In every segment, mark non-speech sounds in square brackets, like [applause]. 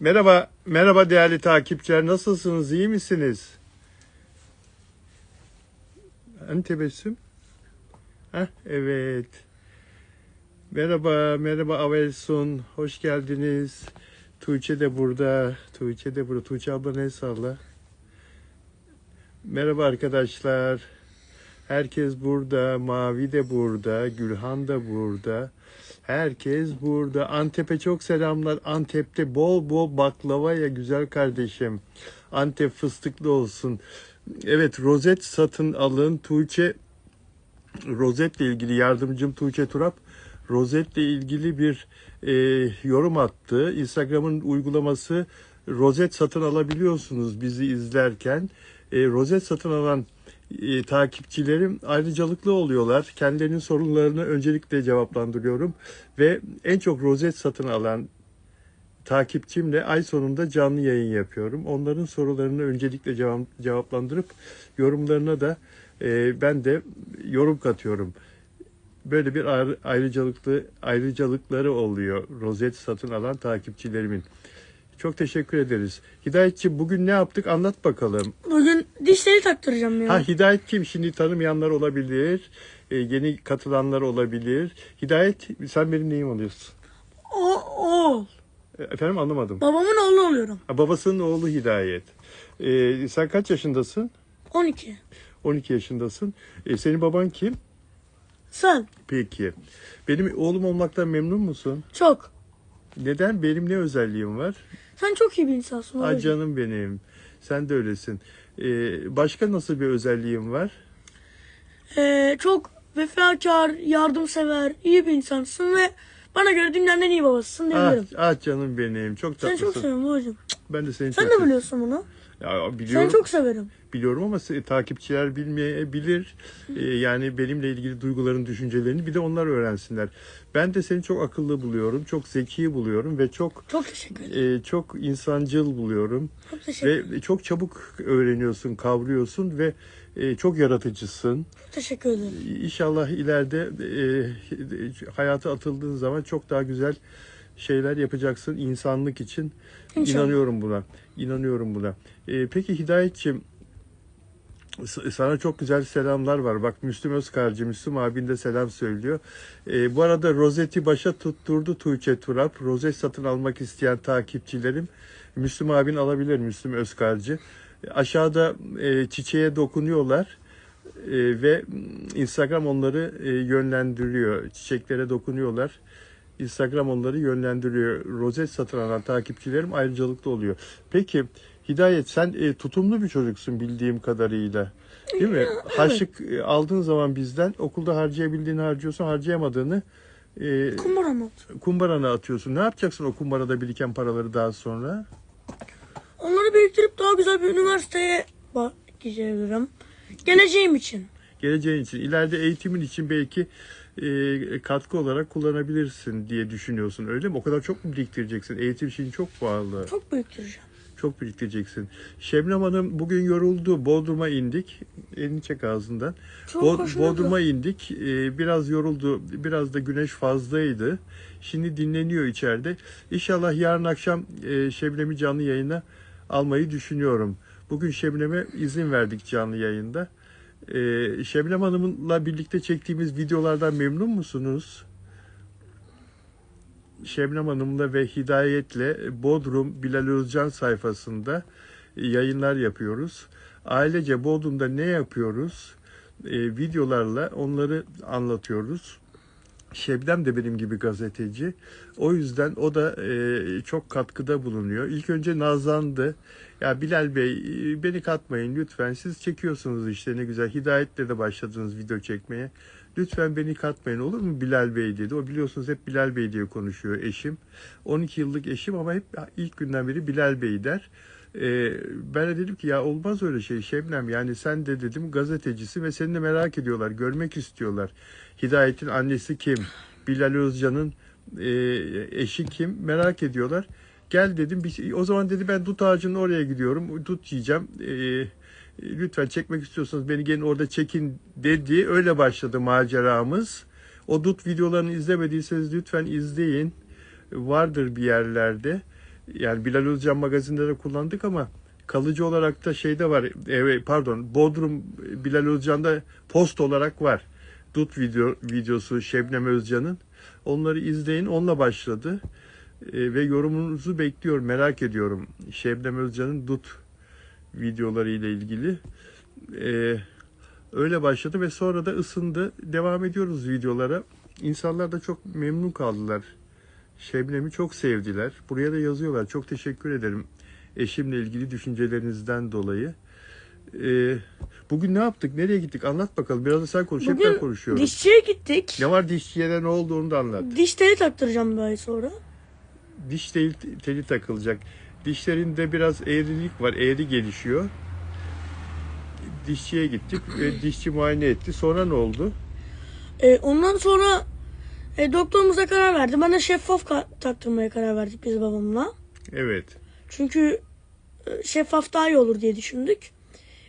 Merhaba, merhaba değerli takipçiler. Nasılsınız? iyi misiniz? Hani tebessüm? Heh, evet. Merhaba, merhaba Avelsun. Hoş geldiniz. Tuğçe de burada. Tuğçe de burada. Tuğçe abla ne salla? Merhaba arkadaşlar. Herkes burada. Mavi de burada. Gülhan da burada. Herkes burada. Antep'e çok selamlar. Antep'te bol bol baklava ya güzel kardeşim. Antep fıstıklı olsun. Evet rozet satın alın. Tuğçe rozetle ilgili yardımcım Tuğçe Turap rozetle ilgili bir e, yorum attı. Instagram'ın uygulaması rozet satın alabiliyorsunuz bizi izlerken. E, rozet satın alan e, takipçilerim ayrıcalıklı oluyorlar. Kendilerinin sorunlarını öncelikle cevaplandırıyorum ve en çok rozet satın alan takipçimle ay sonunda canlı yayın yapıyorum. Onların sorularını öncelikle cevap, cevaplandırıp yorumlarına da e, ben de yorum katıyorum. Böyle bir ayrı- ayrıcalıklı ayrıcalıkları oluyor rozet satın alan takipçilerimin. Çok teşekkür ederiz. Hidayetçi bugün ne yaptık anlat bakalım. Bugün dişleri taktıracağım ya. Ha Hidayet kim? Şimdi tanımayanlar olabilir. e, yeni katılanlar olabilir. Hidayet sen benim neyim oluyorsun? O oğul. E, Efendim anlamadım. Babamın oğlu oluyorum. Ha, babasının oğlu Hidayet. E, sen kaç yaşındasın? 12. 12 yaşındasın. E, senin baban kim? Sen. Peki. Benim oğlum olmaktan memnun musun? Çok. Neden? Benim ne özelliğim var? Sen çok iyi bir insansın. Ay canım benim. Sen de öylesin. E, başka nasıl bir özelliğim var? Ee, çok vefakar, yardımsever, iyi bir insansın ve bana göre dünyanın en iyi babasısın Ah, diyebilirim. ah canım benim. Çok Seni çok tatlısın. seviyorum babacığım. Ben de seni Sen çok de seviyorum. biliyorsun bunu. Ya, biliyorum. Seni çok severim. biliyorum ama takipçiler bilmeyebilir. Ee, yani benimle ilgili duyguların, düşüncelerini bir de onlar öğrensinler. Ben de seni çok akıllı buluyorum, çok zeki buluyorum ve çok Çok teşekkür ederim. e, çok insancıl buluyorum Çok teşekkür ederim. ve çok çabuk öğreniyorsun, kavruyorsun ve e, çok yaratıcısın. Çok teşekkür ederim. İnşallah ileride e, hayata atıldığın zaman çok daha güzel şeyler yapacaksın insanlık için. İnşallah. İnanıyorum buna. İnanıyorum buna. E, peki Hidayetçim sana çok güzel selamlar var. Bak Müslüm Özkarcı, Müslüm abin de selam söylüyor. E, bu arada rozeti başa tutturdu Tuğçe Turap. Rozet satın almak isteyen takipçilerim Müslüm abin alabilir Müslüm Özkarcı. Aşağıda e, çiçeğe dokunuyorlar e, ve Instagram onları e, yönlendiriyor. Çiçeklere dokunuyorlar. Instagram onları yönlendiriyor. Rozet satın alan takipçilerim ayrıcalıklı oluyor. Peki Hidayet sen e, tutumlu bir çocuksun bildiğim kadarıyla. Değil mi? [laughs] Harçlık e, aldığın zaman bizden okulda harcayabildiğini harcıyorsun, harcayamadığını e, Kumbara mı? kumbarana atıyorsun. Ne yapacaksın o kumbarada biriken paraları daha sonra? Onları biriktirip daha güzel bir üniversiteye bak. Geleceğim için. geleceğin için, ileride eğitimin için belki e, katkı olarak kullanabilirsin diye düşünüyorsun öyle mi? O kadar çok mu biriktireceksin? Eğitim için çok pahalı. Çok biriktireceğim. Çok biriktireceksin. Şebnem Hanım bugün yoruldu. Bodrum'a indik. Elini çek ağzından. Çok Bo- hoşuma Bodrum'a indik. E, biraz yoruldu. Biraz da güneş fazlaydı. Şimdi dinleniyor içeride. İnşallah yarın akşam e, Şebnem'i canlı yayına almayı düşünüyorum. Bugün Şebnem'e izin verdik canlı yayında. Ee, Şebnem Hanım'la birlikte çektiğimiz videolardan memnun musunuz? Şebnem Hanım'la ve Hidayet'le Bodrum Bilal Özcan sayfasında yayınlar yapıyoruz. Ailece Bodrum'da ne yapıyoruz? Ee, videolarla onları anlatıyoruz. Şebnem de benim gibi gazeteci. O yüzden o da e, çok katkıda bulunuyor. İlk önce nazlandı. Ya Bilal Bey e, beni katmayın lütfen. Siz çekiyorsunuz işte ne güzel. Hidayetle de başladınız video çekmeye. Lütfen beni katmayın olur mu Bilal Bey dedi. O biliyorsunuz hep Bilal Bey diye konuşuyor eşim. 12 yıllık eşim ama hep ilk günden beri Bilal Bey der. Ee, ben de dedim ki ya olmaz öyle şey Şebnem yani sen de dedim gazetecisi ve seni de merak ediyorlar görmek istiyorlar. Hidayet'in annesi kim? Bilal Özcan'ın e, eşi kim? Merak ediyorlar. Gel dedim bir, o zaman dedi ben dut ağacının oraya gidiyorum dut yiyeceğim. Ee, lütfen çekmek istiyorsanız beni gelin orada çekin dedi. Öyle başladı maceramız. O dut videolarını izlemediyseniz lütfen izleyin. Vardır bir yerlerde. Yani Bilal Özcan magazinde de kullandık ama kalıcı olarak da şeyde var. Evet, pardon Bodrum Bilal Özcan'da post olarak var. Dut video videosu Şebnem Özcan'ın. Onları izleyin. Onunla başladı. E, ve yorumunuzu bekliyorum. Merak ediyorum. Şebnem Özcan'ın Dut videoları ile ilgili. E, öyle başladı ve sonra da ısındı. Devam ediyoruz videolara. İnsanlar da çok memnun kaldılar. Şebnem'i çok sevdiler. Buraya da yazıyorlar. Çok teşekkür ederim eşimle ilgili düşüncelerinizden dolayı. Ee, bugün ne yaptık? Nereye gittik? Anlat bakalım. Biraz da sen konuş. Hep ben Bugün konuşuyorum. dişçiye gittik. Ne var dişçiye ne oldu onu da anlat. Diş teli taktıracağım ay sonra. Diş teli, teli takılacak. Dişlerinde biraz eğrilik var. Eğri gelişiyor. Dişçiye gittik ve [clears throat] dişçi muayene etti. Sonra ne oldu? E, ondan sonra e, doktorumuza karar verdi. De şeffaf ka- taktırmaya karar verdik biz babamla. Evet. Çünkü e, şeffaf daha iyi olur diye düşündük.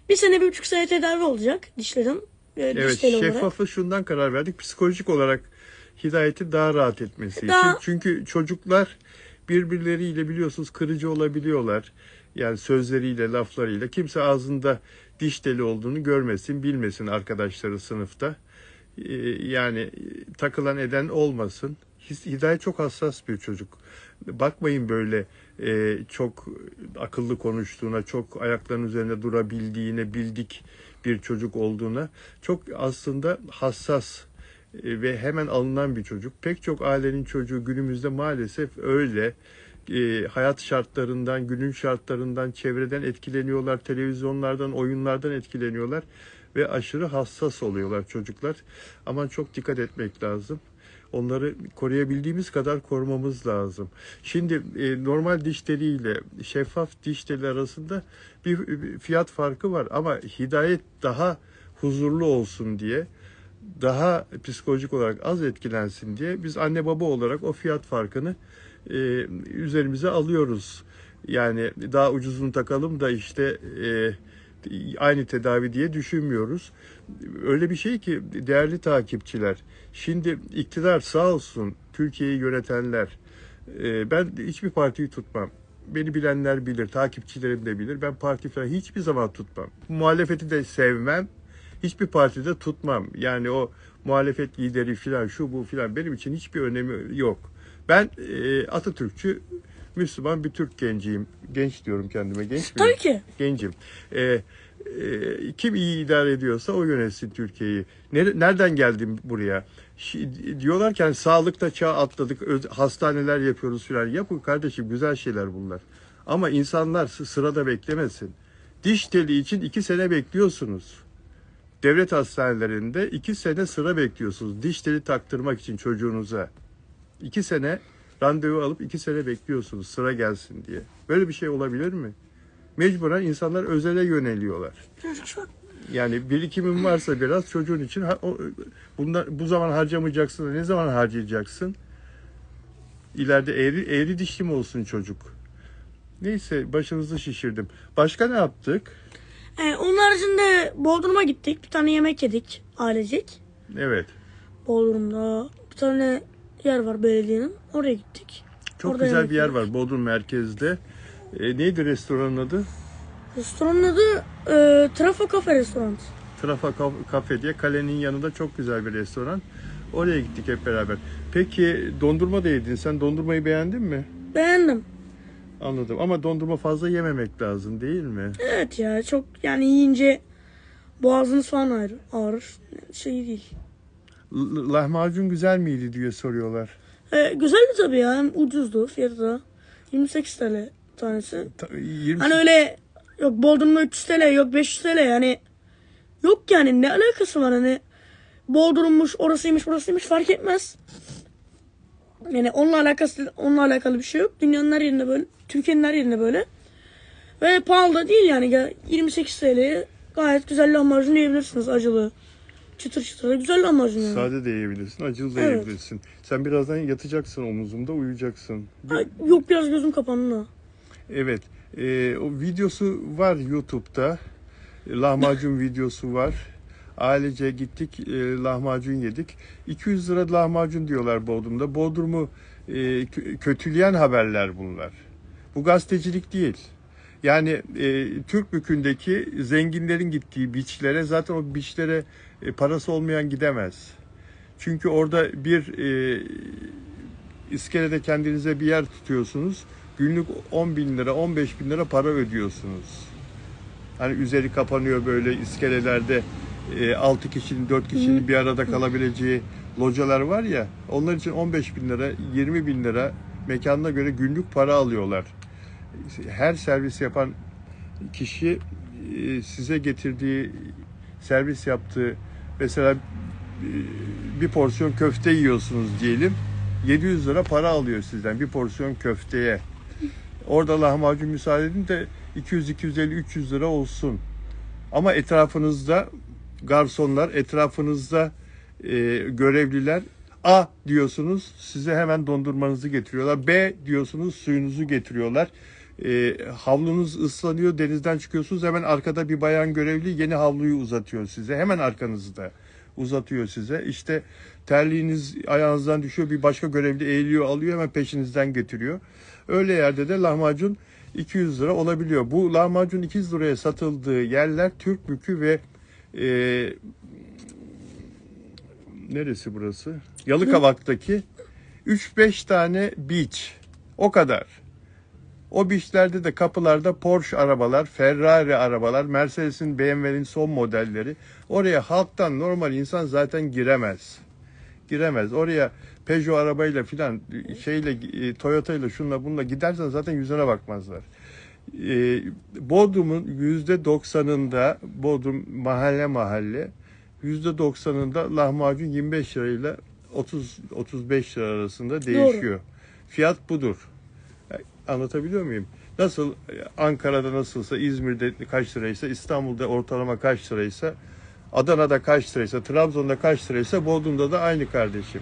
Bir sene bir buçuk sene tedavi olacak dişlerim. E, diş Evet olarak. şeffafı şundan karar verdik. Psikolojik olarak hidayeti daha rahat etmesi Daha- için. Çünkü çocuklar birbirleriyle biliyorsunuz kırıcı olabiliyorlar. Yani sözleriyle, laflarıyla. Kimse ağzında diş teli olduğunu görmesin, bilmesin arkadaşları sınıfta. Ee, Yani takılan eden olmasın. Hidayet çok hassas bir çocuk. Bakmayın böyle e, çok akıllı konuştuğuna, çok ayaklarının üzerinde durabildiğine, bildik bir çocuk olduğuna. Çok aslında hassas ve hemen alınan bir çocuk. Pek çok ailenin çocuğu günümüzde maalesef öyle. E, hayat şartlarından, günün şartlarından, çevreden etkileniyorlar, televizyonlardan, oyunlardan etkileniyorlar ve aşırı hassas oluyorlar çocuklar. Aman çok dikkat etmek lazım. Onları koruyabildiğimiz kadar korumamız lazım. Şimdi e, normal diş teliyle şeffaf diş teli arasında bir fiyat farkı var ama hidayet daha huzurlu olsun diye daha psikolojik olarak az etkilensin diye biz anne baba olarak o fiyat farkını e, üzerimize alıyoruz. Yani daha ucuzunu takalım da işte e, aynı tedavi diye düşünmüyoruz. Öyle bir şey ki değerli takipçiler. Şimdi iktidar sağ olsun Türkiye'yi yönetenler. e, ben hiçbir partiyi tutmam. Beni bilenler bilir, takipçilerim de bilir. Ben parti falan hiçbir zaman tutmam. Muhalefeti de sevmem. Hiçbir partide tutmam. Yani o muhalefet lideri filan şu bu filan benim için hiçbir önemi yok. Ben e, Atatürkçü Müslüman bir Türk genciyim. Genç diyorum kendime. Genç? Tabii ki. Gencim. E, e, kim iyi idare ediyorsa o yönetsin Türkiye'yi. Nere- Nereden geldim buraya? Şi- diyorlarken sağlıkta çağ atladık, hastaneler yapıyoruz filan. Yapın kardeşim güzel şeyler bunlar. Ama insanlar sı- sırada beklemesin. Diş teli için iki sene bekliyorsunuz. Devlet hastanelerinde iki sene sıra bekliyorsunuz. Diş teli taktırmak için çocuğunuza. İki sene randevu alıp iki sene bekliyorsunuz sıra gelsin diye. Böyle bir şey olabilir mi? Mecburen insanlar özele yöneliyorlar. Yani birikimin varsa biraz çocuğun için bundan, bu zaman harcamayacaksın ne zaman harcayacaksın? İleride eğri, eğri dişli mi olsun çocuk? Neyse başınızı şişirdim. Başka ne yaptık? E, onun haricinde Bodrum'a gittik. Bir tane yemek yedik ailecek. Evet. Bodrum'da bir tane yer var belediyenin. Oraya gittik. Çok Orada güzel bir yer yedik. var Bodrum merkezde. E, neydi restoranın adı? Restoranın adı e, Trafo Cafe Restoran. Trafa Cafe diye kalenin yanında çok güzel bir restoran. Oraya gittik hep beraber. Peki dondurma da yedin. Sen dondurmayı beğendin mi? Beğendim. Anladım ama dondurma fazla yememek lazım değil mi? Evet ya çok yani yiyince boğazınız falan ağrır. ağrır. Şey değil. L- lahmacun güzel miydi diye soruyorlar. E, güzeldi tabii ya. Hem ucuzdu fiyatı da. 28 TL tanesi. Ta- 20 Hani öyle yok Bodrum'da 300 TL yok 500 TL yani. Yok yani ne alakası var hani. Bodrum'muş orasıymış burasıymış fark etmez. Yani onunla alakası onunla alakalı bir şey yok. Dünyanın her yerinde böyle, Türkiye'nin her yerinde böyle. Ve pahalı da değil yani. Ya 28 TL'ye gayet güzel lahmacun yiyebilirsiniz acılı. Çıtır çıtır da güzel lahmacun yani. Sade de yiyebilirsin, acılı da Evet. yiyebilirsin. Sen birazdan yatacaksın omuzumda, uyuyacaksın. Ay, yok biraz gözüm kapandı da. Evet, e, o videosu var YouTube'da. Lahmacun [laughs] videosu var. Ailece gittik, e, lahmacun yedik. 200 lira lahmacun diyorlar Bodrum'da. Bodrum'u e, kö- kötüleyen haberler bunlar. Bu gazetecilik değil. Yani e, Türk bükündeki zenginlerin gittiği biçlere zaten o biçlere e, parası olmayan gidemez. Çünkü orada bir e, iskelede kendinize bir yer tutuyorsunuz. Günlük 10 bin lira, 15 bin lira para ödüyorsunuz. Hani üzeri kapanıyor böyle iskelelerde 6 kişinin, 4 kişinin bir arada kalabileceği localar var ya. Onlar için 15 bin lira, 20 bin lira mekanına göre günlük para alıyorlar. Her servis yapan kişi e, size getirdiği, servis yaptığı mesela e, bir porsiyon köfte yiyorsunuz diyelim. 700 lira para alıyor sizden bir porsiyon köfteye. Orada lahmacun müsaade edin de 200, 250, 300 lira olsun. Ama etrafınızda garsonlar, etrafınızda e, görevliler A diyorsunuz size hemen dondurmanızı getiriyorlar. B diyorsunuz suyunuzu getiriyorlar. E, havlunuz ıslanıyor denizden çıkıyorsunuz hemen arkada bir bayan görevli yeni havluyu uzatıyor size. Hemen arkanızda uzatıyor size. İşte terliğiniz ayağınızdan düşüyor bir başka görevli eğiliyor alıyor hemen peşinizden getiriyor. Öyle yerde de lahmacun 200 lira olabiliyor. Bu lahmacun 200 liraya satıldığı yerler Türk Bükü ve e, neresi burası? Yalıkavak'taki 3-5 tane beach. O kadar. O beachlerde de kapılarda Porsche arabalar, Ferrari arabalar, Mercedes'in, BMW'nin son modelleri. Oraya halktan normal insan zaten giremez. Giremez. Oraya Peugeot arabayla filan şeyle e, Toyota ile şunla bununla gidersen zaten yüzüne bakmazlar. E, Bodrum'un yüzde doksanında Bodrum mahalle mahalle yüzde doksanında lahmacun 25 lirayla 30 35 lira arasında değişiyor. Fiyat budur. Anlatabiliyor muyum? Nasıl Ankara'da nasılsa, İzmir'de kaç liraysa, İstanbul'da ortalama kaç liraysa, Adana'da kaç liraysa, Trabzon'da kaç liraysa, Bodrum'da da aynı kardeşim.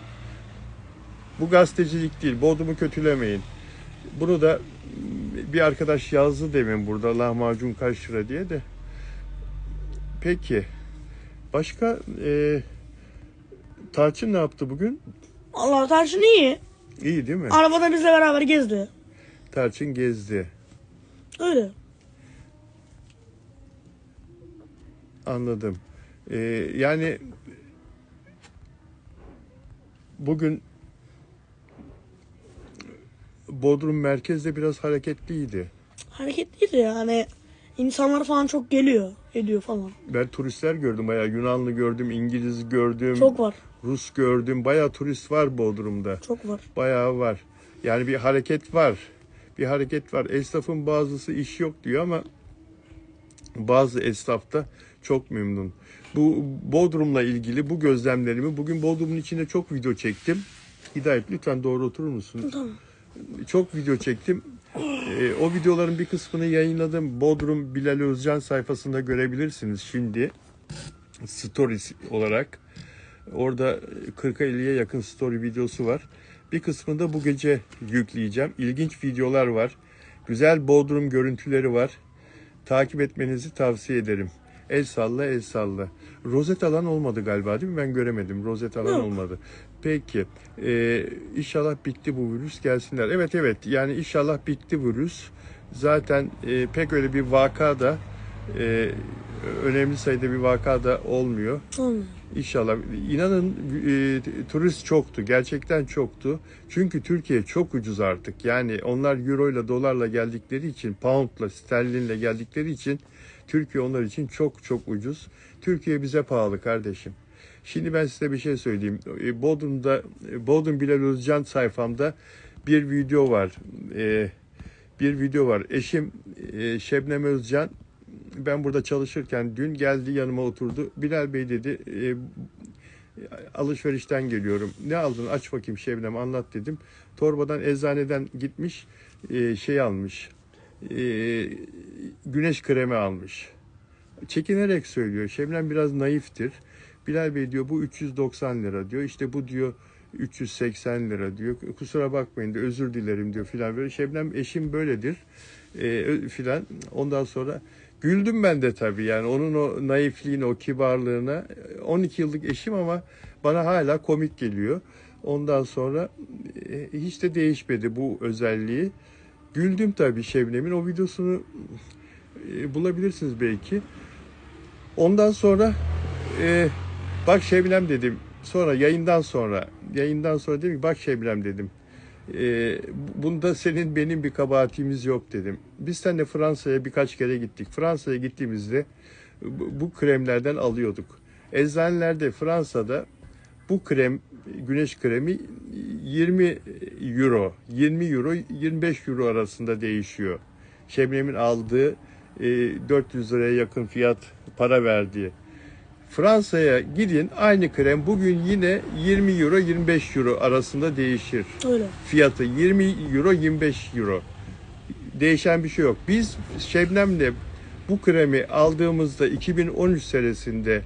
Bu gazetecilik değil. Bodrum'u kötülemeyin. Bunu da mm, bir arkadaş yazdı demin burada lahmacun kaç lira diye de. Peki. Başka e, Tarçın ne yaptı bugün? Allah Tarçın iyi. İyi değil mi? Arabada bizle beraber gezdi. Tarçın gezdi. Öyle. Anladım. Ee, yani bugün Bodrum merkezde biraz hareketliydi. Hareketliydi yani. İnsanlar falan çok geliyor, ediyor falan. Ben turistler gördüm bayağı Yunanlı gördüm, İngiliz gördüm, Çok var. Rus gördüm. Bayağı turist var Bodrum'da. Çok var. Bayağı var. Yani bir hareket var. Bir hareket var. Esnafın bazısı iş yok diyor ama bazı esnaf da çok memnun. Bu Bodrum'la ilgili bu gözlemlerimi bugün Bodrum'un içinde çok video çektim. Hidayet lütfen doğru oturur musun? Tamam. Çok video çektim. Ee, o videoların bir kısmını yayınladım. Bodrum Bilal Özcan sayfasında görebilirsiniz şimdi. Stories olarak. Orada 40'a 50'ye yakın story videosu var. Bir kısmını da bu gece yükleyeceğim. İlginç videolar var. Güzel Bodrum görüntüleri var. Takip etmenizi tavsiye ederim. El salla, el salla. Rozet alan olmadı galiba değil mi? Ben göremedim. Rozet alan Yok. olmadı. Peki. Ee, inşallah bitti bu virüs gelsinler. Evet evet. Yani inşallah bitti virüs. Zaten e, pek öyle bir vaka da e, önemli sayıda bir vaka da olmuyor. Olmuyor. İnşallah. İnanın e, turist çoktu. Gerçekten çoktu. Çünkü Türkiye çok ucuz artık. Yani onlar euro ile dolarla geldikleri için, poundla, sterlinle geldikleri için Türkiye onlar için çok çok ucuz. Türkiye bize pahalı kardeşim. Şimdi ben size bir şey söyleyeyim. E, Bodrum'da, e, Bodrum Bilal Özcan sayfamda bir video var. E, bir video var. Eşim e, Şebnem Özcan ben burada çalışırken dün geldi yanıma oturdu. Bilal Bey dedi e, alışverişten geliyorum. Ne aldın aç bakayım Şebnem anlat dedim. Torbadan eczaneden gitmiş e, şey almış. E, güneş kremi almış. Çekinerek söylüyor. Şebnem biraz naiftir. Bilal Bey diyor bu 390 lira diyor. İşte bu diyor 380 lira diyor. Kusura bakmayın diyor özür dilerim diyor filan böyle. Şebnem eşim böyledir e, filan. Ondan sonra güldüm ben de tabii yani onun o naifliğine, o kibarlığına. 12 yıllık eşim ama bana hala komik geliyor. Ondan sonra e, hiç de değişmedi bu özelliği. Güldüm tabii Şebnem'in. O videosunu e, bulabilirsiniz belki. Ondan sonra e, bak Şebnem dedim. Sonra yayından sonra yayından sonra dedim ki bak Şebnem dedim. E, bunda senin benim bir kabahatimiz yok dedim. Biz seninle Fransa'ya birkaç kere gittik. Fransa'ya gittiğimizde bu, bu kremlerden alıyorduk. Eczanelerde Fransa'da bu krem güneş kremi 20 euro, 20 euro, 25 euro arasında değişiyor. Şebnem'in aldığı e, 400 liraya yakın fiyat para verdiği. Fransa'ya gidin aynı krem bugün yine 20 euro 25 euro arasında değişir. Öyle. Fiyatı 20 euro 25 euro. Değişen bir şey yok. Biz Şebnem'le bu kremi aldığımızda 2013 senesinde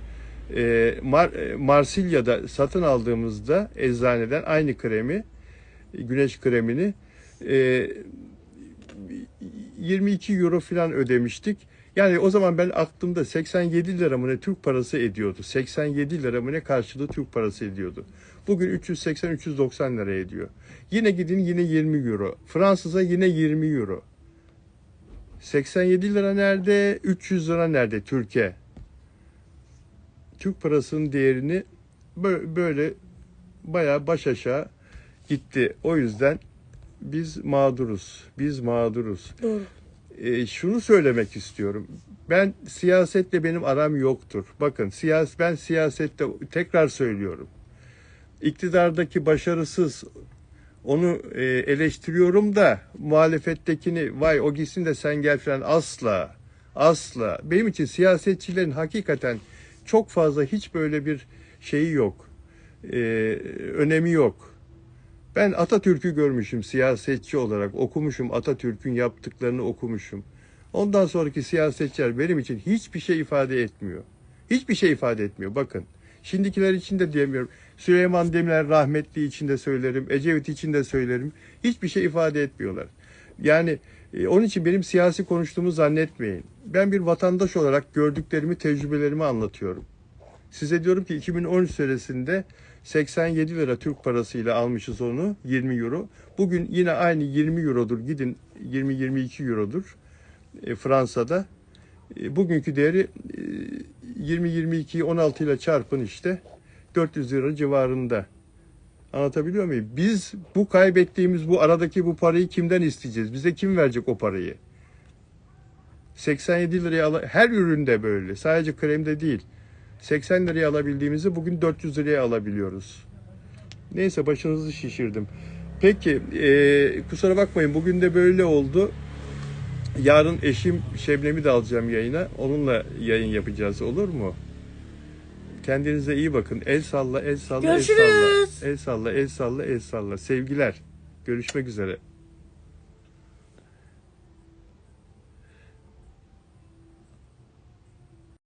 e, Mar- e, Marsilya'da satın aldığımızda eczaneden aynı kremi güneş kremini e, 22 euro falan ödemiştik. Yani o zaman ben aklımda 87 lira mı ne Türk parası ediyordu. 87 lira mı ne karşılığı Türk parası ediyordu. Bugün 380-390 lira ediyor. Yine gidin yine 20 euro. Fransız'a yine 20 euro. 87 lira nerede? 300 lira nerede Türkiye? Türk parasının değerini bö- böyle bayağı baş aşağı gitti. O yüzden biz mağduruz. Biz mağduruz. Doğru. E, şunu söylemek istiyorum. Ben siyasetle benim aram yoktur. Bakın siyas ben siyasette tekrar söylüyorum. İktidardaki başarısız onu e, eleştiriyorum da muhalefettekini vay o gitsin de sen gel falan asla asla. Benim için siyasetçilerin hakikaten çok fazla hiç böyle bir şeyi yok. E, önemi yok. Ben Atatürk'ü görmüşüm siyasetçi olarak. Okumuşum Atatürk'ün yaptıklarını okumuşum. Ondan sonraki siyasetçiler benim için hiçbir şey ifade etmiyor. Hiçbir şey ifade etmiyor. Bakın. Şimdikiler için de diyemiyorum. Süleyman Demirel rahmetli için de söylerim. Ecevit için de söylerim. Hiçbir şey ifade etmiyorlar. Yani e, onun için benim siyasi konuştuğumu zannetmeyin. Ben bir vatandaş olarak gördüklerimi, tecrübelerimi anlatıyorum. Size diyorum ki 2013 senesinde 87 lira Türk parasıyla almışız onu 20 euro. Bugün yine aynı 20 eurodur. Gidin 20-22 eurodur e, Fransa'da. E, bugünkü değeri e, 20-22'yi 16 ile çarpın işte 400 lira civarında. Anlatabiliyor muyum? Biz bu kaybettiğimiz bu aradaki bu parayı kimden isteyeceğiz? Bize kim verecek o parayı? 87 liraya al- her üründe böyle. Sadece kremde değil. 80 liraya alabildiğimizi bugün 400 liraya alabiliyoruz. Neyse başınızı şişirdim. Peki e, kusura bakmayın bugün de böyle oldu. Yarın eşim Şebnem'i de alacağım yayına. Onunla yayın yapacağız olur mu? Kendinize iyi bakın. El salla, el salla, el Görüşürüz. salla. El salla, el salla, el salla. Sevgiler. Görüşmek üzere.